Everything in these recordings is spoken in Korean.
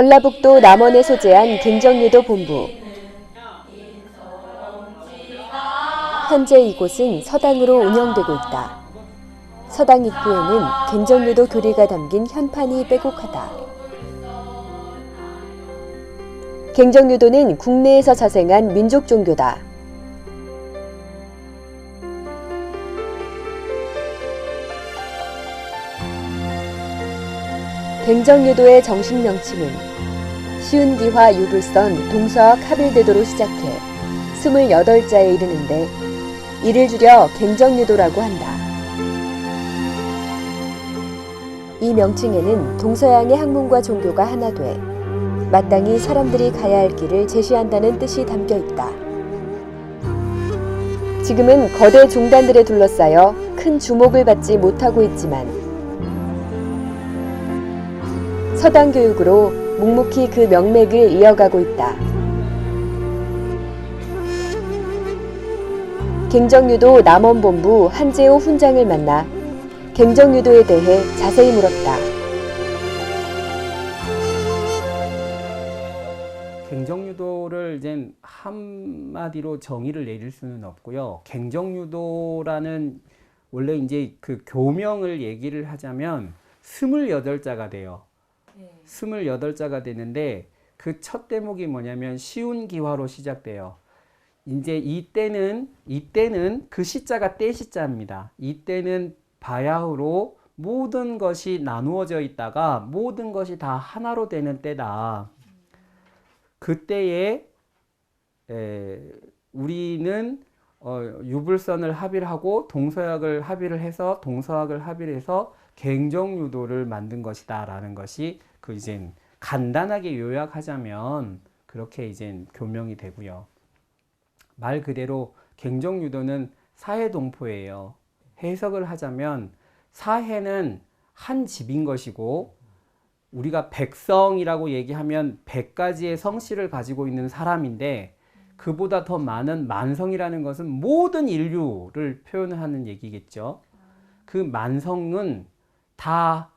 전라북도 남원에 소재한 갱정유도 본부. 현재 이곳은 서당으로 운영되고 있다. 서당 입구에는 갱정유도 교리가 담긴 현판이 빼곡하다. 갱정유도는 국내에서 자생한 민족 종교다. 갱정유도의 정식 명칭은 시운기화 유불선 동서학 합일대도로 시작해 28자에 이르는데 이를 줄여 갱정유도라고 한다. 이 명칭에는 동서양의 학문과 종교가 하나 돼 마땅히 사람들이 가야 할 길을 제시한다는 뜻이 담겨 있다. 지금은 거대 종단들에 둘러싸여 큰 주목을 받지 못하고 있지만 서당 교육으로 묵묵히 그 명맥을 이어가고 있다. 갱정유도 남원본부 한재호 훈장을 만나 갱정유도에 대해 자세히 물었다. 갱정유도를 이제 한마디로 정의를 내릴 수는 없고요. 갱정유도라는 원래 이제 그 교명을 얘기를 하자면 스물여덟 자가 돼요. 스물여덟 자가 되는데 그 첫 대목이 뭐냐면 시운 기화로 시작돼요. 이제 이때는 이때는 그 시자가 때 시자입니다. 이때는 바야흐로 모든 것이 나누어져 있다가 모든 것이 다 하나로 되는 때다. 그때에 에, 우리는 어, 유불선을 합의를 하고 동서약을 합의를 해서 동서학을 합의를 해서 갱정유도를 만든 것이다라는 것이 그 이제 간단하게 요약하자면 그렇게 이제 교명이 되고요. 말 그대로 갱정유도는 사해동포예요. 해석을 하자면 사해는 한 집인 것이고 우리가 백성이라고 얘기하면 백 가지의 성씨를 가지고 있는 사람인데 그보다 더 많은 만성이라는 것은 모든 인류를 표현하는 얘기겠죠. 그 만성은 다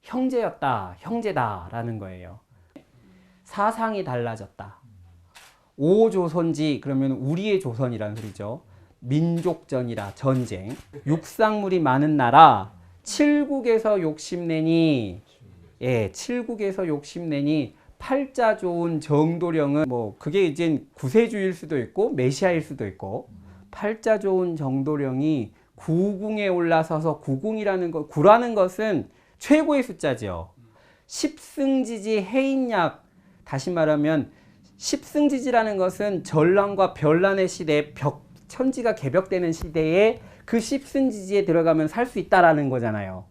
형제였다, 형제다라는 거예요. 사상이 달라졌다. 오조선지 그러면 우리의 조선이라는 소리죠. 민족전이라 전쟁. 육상물이 많은 나라 칠국에서 욕심내니 예, 칠국에서 욕심내니 팔자 좋은 정도령은 뭐 그게 이제 구세주일 수도 있고 메시아일 수도 있고 팔자 좋은 정도령이 구궁에 올라서서 구궁이라는 것 구라는 것은 최고의 숫자죠. 십승지지 해인약 다시 말하면 십승지지라는 것은 전란과 별난의 시대 벽 천지가 개벽되는 시대에 그 십승지지에 들어가면 살 수 있다라는 거잖아요.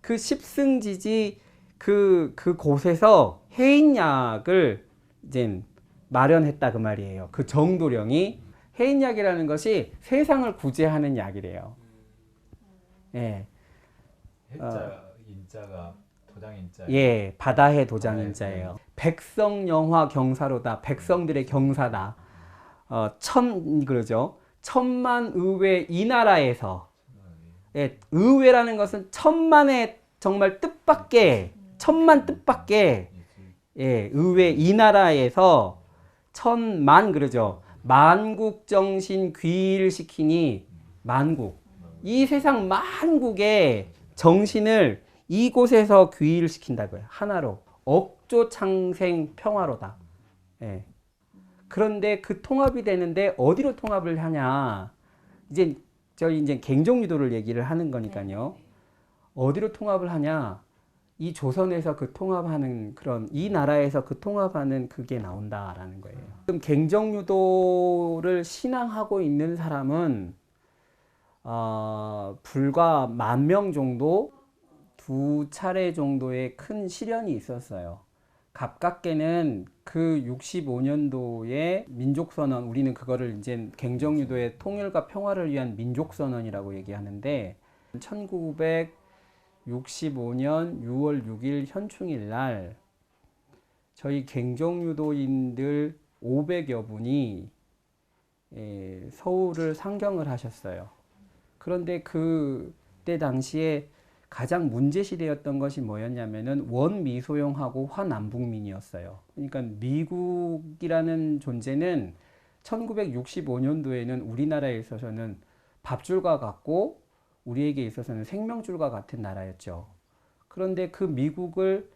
그 십승지지 그, 그 곳에서 해인약을 이제 마련했다 그 말이에요. 그 정도령이 해인약이라는 것이 세상을 구제하는 약이래요. 예. 해자 인자가 도장 인자. 예, 바다해 도장 인자예요. 백성 영화 경사로다. 백성들의 경사다. 어, 천 그러죠. 천만 의회 이 나라에서 예, 의회라는 것은 천만의 정말 뜻밖의 천만 뜻밖의 예, 의회 이 나라에서 천만 그러죠. 만국 정신 귀일시키니 만국 이 세상 만국의 정신을 이곳에서 귀일시킨다고요. 하나로 억조 창생 평화로다. 예. 그런데 그 통합이 되는데 어디로 통합을 하냐? 이제 저희 이제 갱종유도를 얘기를 하는 거니까요. 어디로 통합을 하냐? 이 조선에서 그 통합하는 그런 이 나라에서 그 통합하는 그게 나온다라는 거예요. 지금 갱정유도를 신앙하고 있는 사람은 어, 불과 만 명 정도 두 차례 정도의 큰 시련이 있었어요. 가깝게는 그 65년도에 민족선언, 우리는 그거를 이제 갱정유도의 통일과 평화를 위한 민족선언이라고 얘기하는데 1965년 6월 6일 현충일 날 저희 갱정유도인들 500여 분이 에, 서울을 상경을 하셨어요. 그런데 그때 당시에 가장 문제시되었던 것이 뭐였냐면은 원미소용하고 환남북민이었어요. 그러니까 미국이라는 존재는 1965년도에는 우리나라에 있어서는 밥줄과 같고 우리에게 있어서는 생명줄과 같은 나라였죠. 그런데 그 미국을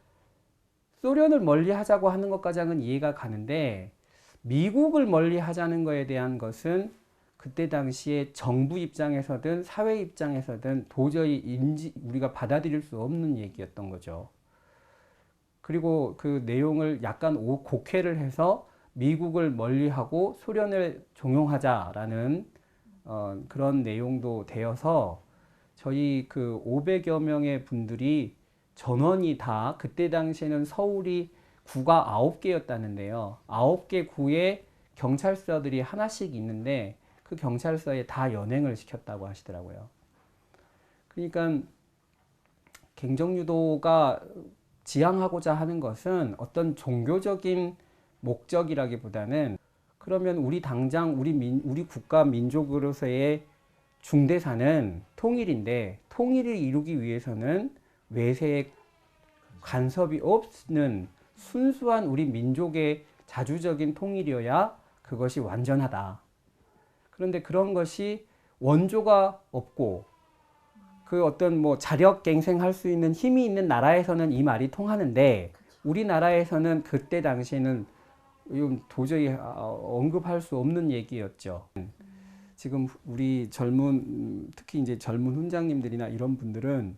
소련을 멀리 하자고 하는 것까지는 이해가 가는데 미국을 멀리 하자는 것에 대한 것은 그때 당시에 정부 입장에서든 사회 입장에서든 도저히 인지 우리가 받아들일 수 없는 얘기였던 거죠. 그리고 그 내용을 약간 오- 곡해를 해서 미국을 멀리하고 소련을 종용하자라는 어, 그런 내용도 되어서 저희 그 500여 명의 분들이 전원이 다 그때 당시에는 서울이 구가 9개였다는데요. 9개 구에 경찰서들이 하나씩 있는데 그 경찰서에 다 연행을 시켰다고 하시더라고요. 그러니까 갱정유도가 지향하고자 하는 것은 어떤 종교적인 목적이라기보다는 그러면 우리 당장 우리 민, 우리 국가 민족으로서의 중대사는 통일인데 통일을 이루기 위해서는 외세의 간섭이 없는 순수한 우리 민족의 자주적인 통일이어야 그것이 완전하다. 그런데 그런 것이 원조가 없고 그 어떤 뭐 자력 갱생할 수 있는 힘이 있는 나라에서는 이 말이 통하는데 우리나라에서는 그때 당시에는 도저히 아, 언급할 수 없는 얘기였죠. 지금 우리 젊은 음, 특히 이제 젊은 훈장님들이나 이런 분들은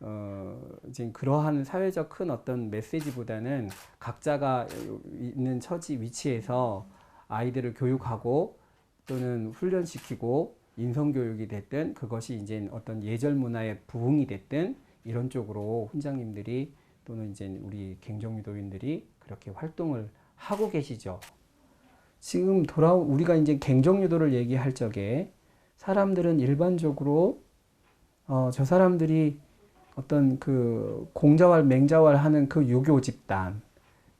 어 이제 그러한 사회적 큰 어떤 메시지보다는 각자가 있는 처지 위치에서 아이들을 교육하고 또는 훈련시키고 인성 교육이 됐든 그것이 이제 어떤 예절 문화의 부흥이 됐든 이런 쪽으로 훈장님들이 또는 이제 우리 갱정유도인들이 그렇게 활동을 하고 계시죠. 지금 돌아 우리가 이제 갱정유도를 얘기할 적에 사람들은 일반적으로 어, 저 사람들이 어떤 그 공자왈 맹자왈 하는 그 유교 집단,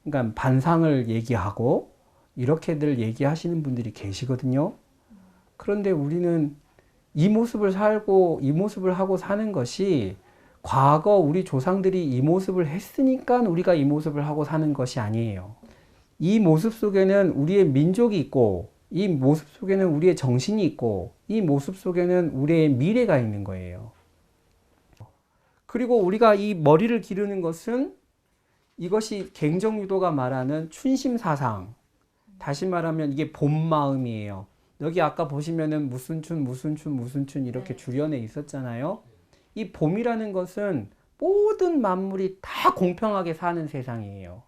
그러니까 반상을 얘기하고 이렇게들 얘기하시는 분들이 계시거든요. 그런데 우리는 이 모습을 살고 이 모습을 하고 사는 것이 과거 우리 조상들이 이 모습을 했으니까 우리가 이 모습을 하고 사는 것이 아니에요. 이 모습 속에는 우리의 민족이 있고 이 모습 속에는 우리의 정신이 있고 이 모습 속에는 우리의 미래가 있는 거예요. 그리고 우리가 이 머리를 기르는 것은 이것이 갱정유도가 말하는 춘심사상. 다시 말하면 이게 본 마음이에요. 여기 아까 보시면은 무슨 춘, 무슨 춘, 무슨 춘 이렇게 줄연해 있었잖아요. 이 봄이라는 것은 모든 만물이 다 공평하게 사는 세상이에요.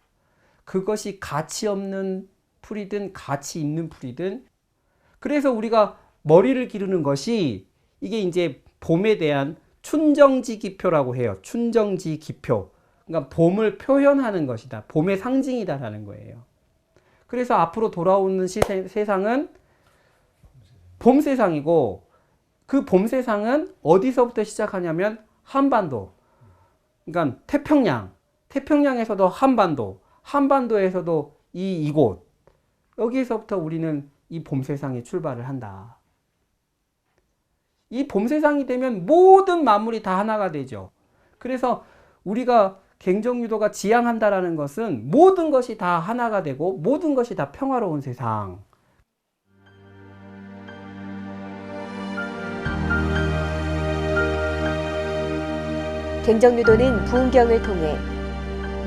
그것이 가치 없는 풀이든 가치 있는 풀이든 그래서 우리가 머리를 기르는 것이 이게 이제 봄에 대한 춘정지 기표라고 해요. 춘정지 기표. 그러니까 봄을 표현하는 것이다. 봄의 상징이다라는 거예요. 그래서 앞으로 돌아오는 시세, 세상은 봄 세상이고 그 봄 세상은 어디서부터 시작하냐면 한반도. 그러니까 태평양. 태평양에서도 한반도. 한반도에서도 이 이곳. 여기에서부터 우리는 이 봄 세상에 출발을 한다. 이 봄 세상이 되면 모든 만물이 다 하나가 되죠. 그래서 우리가 갱정유도가 지향한다라는 것은 모든 것이 다 하나가 되고 모든 것이 다 평화로운 세상. 갱정유도는 부흥경을 통해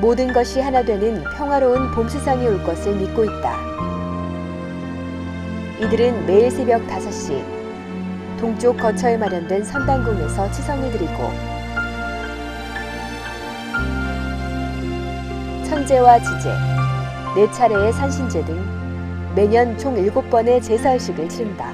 모든 것이 하나 되는 평화로운 봄 세상이 올 것을 믿고 있다. 이들은 매일 새벽 5시 동쪽 거처에 마련된 선당궁에서 치성을 드리고 천재와 지제, 네 차례의 산신제 등 매년 총 7번의 제사의식을 치른다.